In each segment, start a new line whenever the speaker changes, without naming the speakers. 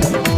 Thank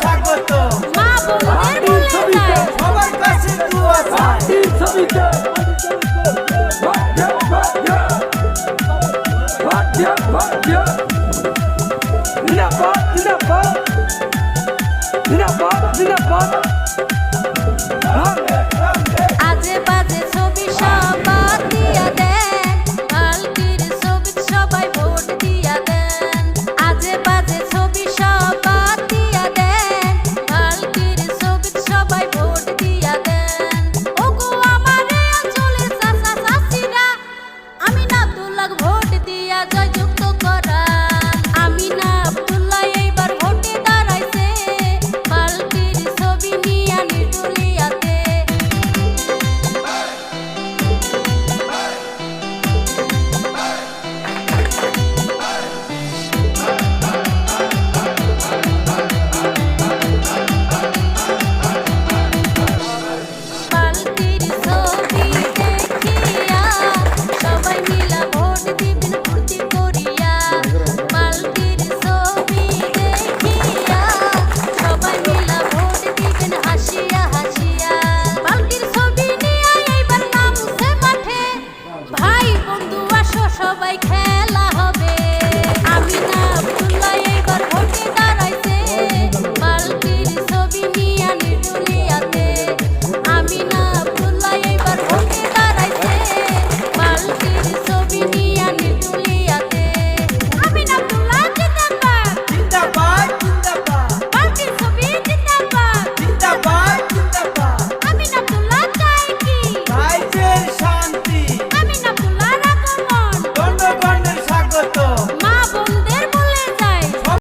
স্বাগত সবার কাছে দোয়া চাই